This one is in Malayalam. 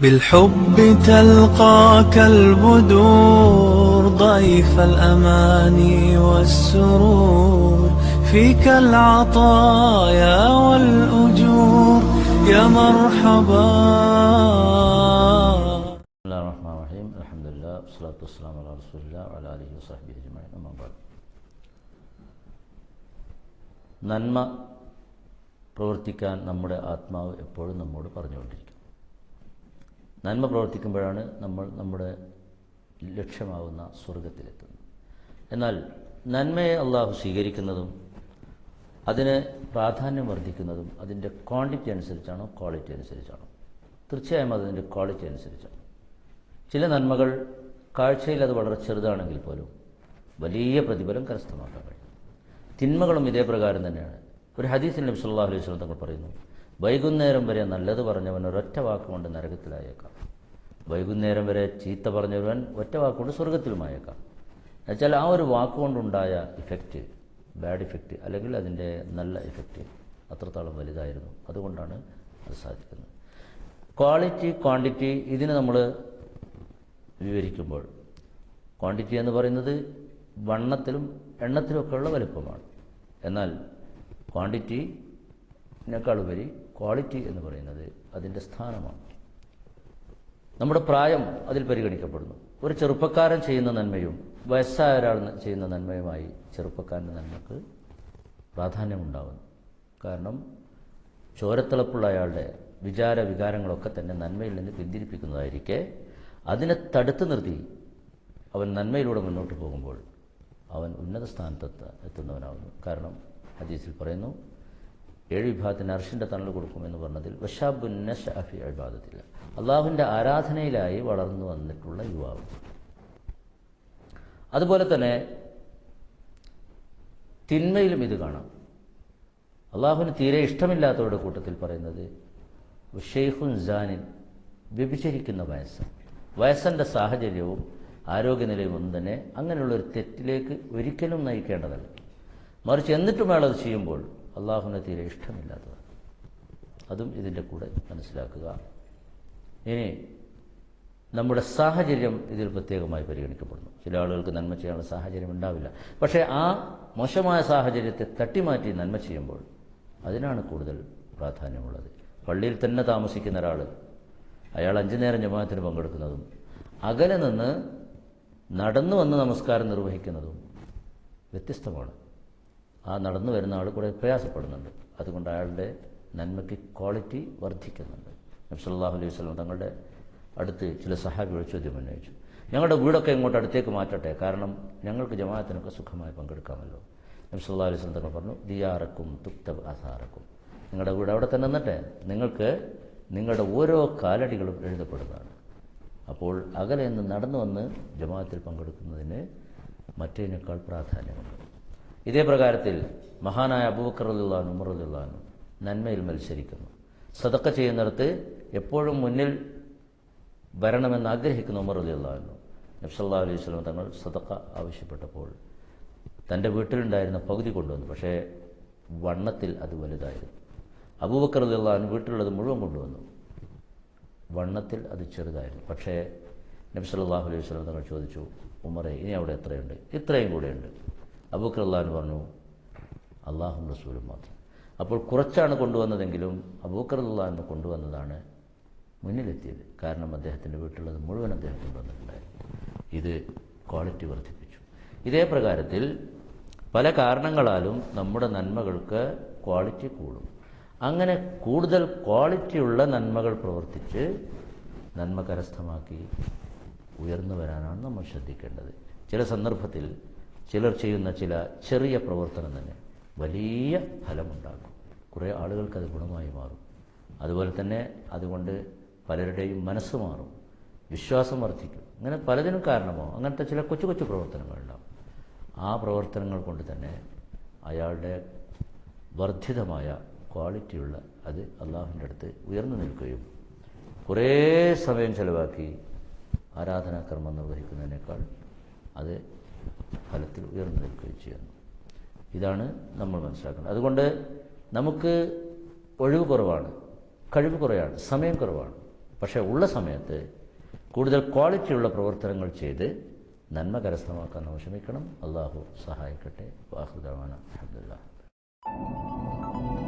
بالحب تلقاك البدور ضيف الأماني والسرور فيك العطايا والأجور يا مرحبا بسم الله الرحمن الرحيم الحمد لله والصلاة والسلام على رسول الله وعلى آله وصحبه أجمعين أما بعد നന്മ പ്രവർത്തിക്കാൻ നമ്മുടെ ആത്മാവ് എപ്പോഴും നമ്മോട് പറഞ്ഞുകൊണ്ടിരിക്കും നന്മ പ്രവർത്തിക്കുമ്പോഴാണ് നമ്മൾ നമ്മുടെ ലക്ഷ്യമാവുന്ന സ്വർഗത്തിലെത്തുന്നത് എന്നാൽ നന്മയെ അള്ളാഹു സ്വീകരിക്കുന്നതും അതിന് പ്രാധാന്യം വർദ്ധിക്കുന്നതും അതിന്റെ ക്വാണ്ടിറ്റി അനുസരിച്ചാണോ ക്വാളിറ്റി അനുസരിച്ചാണോ? തീർച്ചയായും അതിന്റെ ക്വാളിറ്റി അനുസരിച്ചാണ്. ചില നന്മകൾ കാഴ്ചയിൽ അത് വളരെ ചെറുതാണെങ്കിൽ പോലും വലിയ പ്രതിഫലം കരസ്ഥമാക്കാൻ കഴിയും. തിന്മകളും ഇതേ പ്രകാരം തന്നെയാണ്. ഒരു ഹദീസിൽ നബി സല്ലല്ലാഹു അലൈഹി വസല്ലം തങ്ങൾ പറയുന്നു വൈകുന്നേരം വരെ നല്ലത് പറഞ്ഞവൻ ഒരൊറ്റ വാക്കുകൊണ്ട് നരകത്തിലായേക്കാം. വൈകുന്നേരം വരെ ചീത്ത പറഞ്ഞവൻ ഒറ്റ വാക്കുകൊണ്ട് സ്വർഗത്തിലുമായേക്കാം എന്നുവെച്ചാൽ ആ ഒരു വാക്കുകൊണ്ടുണ്ടായ ഇഫക്റ്റ് ബാഡ് ഇഫക്റ്റ് അല്ലെങ്കിൽ അതിന്റെ നല്ല ഇഫക്റ്റ് അത്രത്തോളം വലുതായിരുന്നു. അതുകൊണ്ടാണ് അത് സാധിക്കുന്നത്. ക്വാളിറ്റി ക്വാണ്ടിറ്റി ഇതിന് നമ്മൾ വിവരിക്കുമ്പോൾ ക്വാണ്ടിറ്റി എന്ന് പറയുന്നത് വണ്ണത്തിലും എണ്ണത്തിലുമൊക്കെയുള്ള വലുപ്പമാണ്. എന്നാൽ ക്വാണ്ടിറ്റിനേക്കാൾ ഉപരി ക്വാളിറ്റി എന്ന് പറയുന്നത് അതിന്റെ സ്ഥാനമാണ്. നമ്മുടെ പ്രായം അതിൽ പരിഗണിക്കപ്പെടുന്നു. ഒരു ചെറുപ്പക്കാരൻ ചെയ്യുന്ന നന്മയും വയസ്സായ ഒരാൾ ചെയ്യുന്ന നന്മയുമായി ചെറുപ്പക്കാരന്റെ നന്മക്ക് പ്രാധാന്യമുണ്ടാകുന്നു കാരണം ചോരത്തിളപ്പുള്ള അയാളുടെ വിചാര വികാരങ്ങളൊക്കെ തന്നെ നന്മയിൽ നിന്ന് പിന്തിരിപ്പിക്കുന്നതായിരിക്കെ അതിനെ തടുത്തു നിർത്തി അവൻ നന്മയിലൂടെ മുന്നോട്ട് പോകുമ്പോൾ അവൻ ഉന്നത സ്ഥാനത്തെത്ത എത്തുന്നവനാകുന്നു കാരണം ഹദീസിൽ പറയുന്നു ഏഴ് വിഭാഗത്തിന് അർഷിന്റെ തണൽ കൊടുക്കുമെന്ന് പറഞ്ഞതിൽ വഷാബുന്ന ഷാഫി അഴിബാദത്തില്ല അള്ളാഹുവിന്റെ ആരാധനയിലായി വളർന്നു വന്നിട്ടുള്ള യുവാവ്. അതുപോലെ തന്നെ തിന്മയിലും ഇത് കാണാം. അള്ളാഹുവിന് തീരെ ഇഷ്ടമില്ലാത്തവരുടെ കൂട്ടത്തിൽ പറയുന്നത് ഷെയ്ഖുൻ ജാനിൻ വ്യഭിചരിക്കുന്ന വയസ്സ് വയസ്സന്റെ സാഹചര്യവും ആരോഗ്യനിലയും ഒന്നും തന്നെ അങ്ങനെയുള്ളൊരു തെറ്റിലേക്ക് ഒരിക്കലും നയിക്കേണ്ടതല്ല. മറിച്ച് എന്നിട്ടും അയാളത് ചെയ്യുമ്പോൾ അള്ളാഹുവിനെ തീരെ ഇഷ്ടമില്ലാത്തതാണ്. അതും ഇതിന്റെ കൂടെ മനസ്സിലാക്കുക. ഇനി നമ്മുടെ സാഹചര്യം ഇതിൽ പ്രത്യേകമായി പരിഗണിക്കപ്പെടുന്നു. ചില ആളുകൾക്ക് നന്മ ചെയ്യാനുള്ള സാഹചര്യം ഉണ്ടാവില്ല. പക്ഷേ ആ മോശമായ സാഹചര്യത്തെ തട്ടിമാറ്റി നന്മ ചെയ്യുമ്പോൾ അതിനാണ് കൂടുതൽ പ്രാധാന്യമുള്ളത്. പള്ളിയിൽ തന്നെ താമസിക്കുന്ന ഒരാൾ അയാൾ അഞ്ചു നേരം ജമാഅത്തിന് പങ്കെടുക്കുന്നതും അകലെ നിന്ന് നടന്നു വന്ന് നമസ്കാരം നിർവഹിക്കുന്നതും വ്യത്യസ്തമാണ്. ആ നടന്നു വരുന്ന ആൾ കൂടെ പ്രയാസപ്പെടുന്നുണ്ട്. അതുകൊണ്ട് അയാളുടെ നന്മയ്ക്ക് ക്വാളിറ്റി വർദ്ധിക്കുന്നുണ്ട്. നബ്സല്ലാഹു അലൈഹി വസ്ലം തങ്ങളുടെ അടുത്ത് ചില സഹാബികൾ ചോദ്യം ഉന്നയിച്ചു. ഞങ്ങളുടെ വീടൊക്കെ ഇങ്ങോട്ട് അടുത്തേക്ക് മാറ്റട്ടെ. കാരണം ഞങ്ങൾക്ക് ജമാഅത്തിനൊക്കെ സുഖമായി പങ്കെടുക്കാമല്ലോ. നബ്സല്ലാ അലൈഹി വസ്ലം തങ്ങൾ പറഞ്ഞു ദിയാറക്കും തുക്തബ് അസാറക്കും. നിങ്ങളുടെ വീട് അവിടെ തന്നെ നിന്നിട്ടെ. നിങ്ങൾക്ക് നിങ്ങളുടെ ഓരോ കാലടികളും എഴുതപ്പെടുന്നതാണ്. അപ്പോൾ അകലെ നിന്ന് നടന്നു വന്ന് ജമാഅത്തിൽ പങ്കെടുക്കുന്നതിന് മറ്റേതിനേക്കാൾ പ്രാധാന്യമുണ്ട്. ഇതേ പ്രകാരത്തിൽ മഹാനായ അബൂബക്കർ ഉമറുള്ളാനും നന്മയിൽ മത്സരിക്കുന്നു. സതക്ക ചെയ്യുന്നിടത്ത് എപ്പോഴും മുന്നിൽ വരണമെന്ന് ആഗ്രഹിക്കുന്ന അല്ലാന്നു നബ്സല്ലാ അലൈഹി സ്വലം തങ്ങൾ സതക്ക ആവശ്യപ്പെട്ടപ്പോൾ തന്റെ വീട്ടിലുണ്ടായിരുന്ന പകുതി കൊണ്ടുവന്നു. പക്ഷേ വണ്ണത്തിൽ അത് വലുതായിരുന്നു. അബൂബക്കർ അല്ലാനും വീട്ടിലുള്ളത് മുഴുവൻ കൊണ്ടുവന്നു. വണ്ണത്തിൽ അത് ചെറുതായിരുന്നു. പക്ഷേ നബി സല്ലല്ലാഹു അലൈഹി വസല്ലം തങ്ങൾ ചോദിച്ചു ഉമറെ ഇനി അവിടെ എത്രയുണ്ട്? ഇത്രയും കൂടെയുണ്ട്. അള്ളഹാൻ പറഞ്ഞു അള്ളാഹും റസൂലും മാത്രം. അപ്പോൾ കുറച്ചാണ് കൊണ്ടുവന്നതെങ്കിലും അബൂക്കറല്ലാന്ന് കൊണ്ടുവന്നതാണ് മുന്നിലെത്തിയത്. കാരണം അദ്ദേഹത്തിന്റെ വീട്ടിലുള്ളത് മുഴുവൻ അദ്ദേഹം കൊണ്ടുവന്നിട്ടുണ്ടായിരുന്നു ഇത് ക്വാളിറ്റി വർദ്ധിപ്പിച്ചു. ഇതേ പ്രകാരത്തിൽ പല കാരണങ്ങളാലും നമ്മുടെ നന്മകൾക്ക് ക്വാളിറ്റി കൂടും. അങ്ങനെ കൂടുതൽ ക്വാളിറ്റിയുള്ള നന്മകൾ പ്രവർത്തിച്ച് നന്മ കരസ്ഥമാക്കി ഉയർന്നു വരാനാണ് നമ്മൾ ശ്രദ്ധിക്കേണ്ടത്. ചില സന്ദർഭത്തിൽ ചിലർ ചെയ്യുന്ന ചില ചെറിയ പ്രവർത്തനം തന്നെ വലിയ ഫലമുണ്ടാകും കുറേ ആളുകൾക്ക് അത് ഗുണമായി മാറും. അതുപോലെ തന്നെ അതുകൊണ്ട് പലരുടെയും മനസ്സ് മാറും. വിശ്വാസം വർദ്ധിക്കും. അങ്ങനെ പലതിനും കാരണമോ അങ്ങനത്തെ ചില കൊച്ചു കൊച്ചു പ്രവർത്തനങ്ങളുണ്ടാവും. ആ പ്രവർത്തനങ്ങൾ കൊണ്ട് തന്നെ അയാളുടെ വർദ്ധിതമായ ക്വാളിറ്റിയുള്ള അത് അള്ളാഹുവിന്റെ അടുത്ത് ഉയർന്നു നിൽക്കുകയും കുറേ സമയം ചിലവാക്കി ആരാധനാകർമ്മം നിർവഹിക്കുന്നതിനേക്കാൾ അത് ഫലത്തിൽ ഉയർന്നു നിൽക്കുകയും ചെയ്യുന്നു. ഇതാണ് നമ്മൾ മനസ്സിലാക്കുന്നത് അതുകൊണ്ട് നമുക്ക് ഒഴിവ് കുറവാണ് കഴിവ് കുറവാണ് സമയം കുറവാണ്. പക്ഷേ ഉള്ള സമയത്ത് കൂടുതൽ ക്വാളിറ്റിയുള്ള പ്രവർത്തനങ്ങൾ ചെയ്ത് നന്മ കരസ്ഥമാക്കാൻ നമ്മൾ ശ്രമിക്കണം. അള്ളാഹു സഹായിക്കട്ടെ. വാഹുദാന അഹമ്മദ്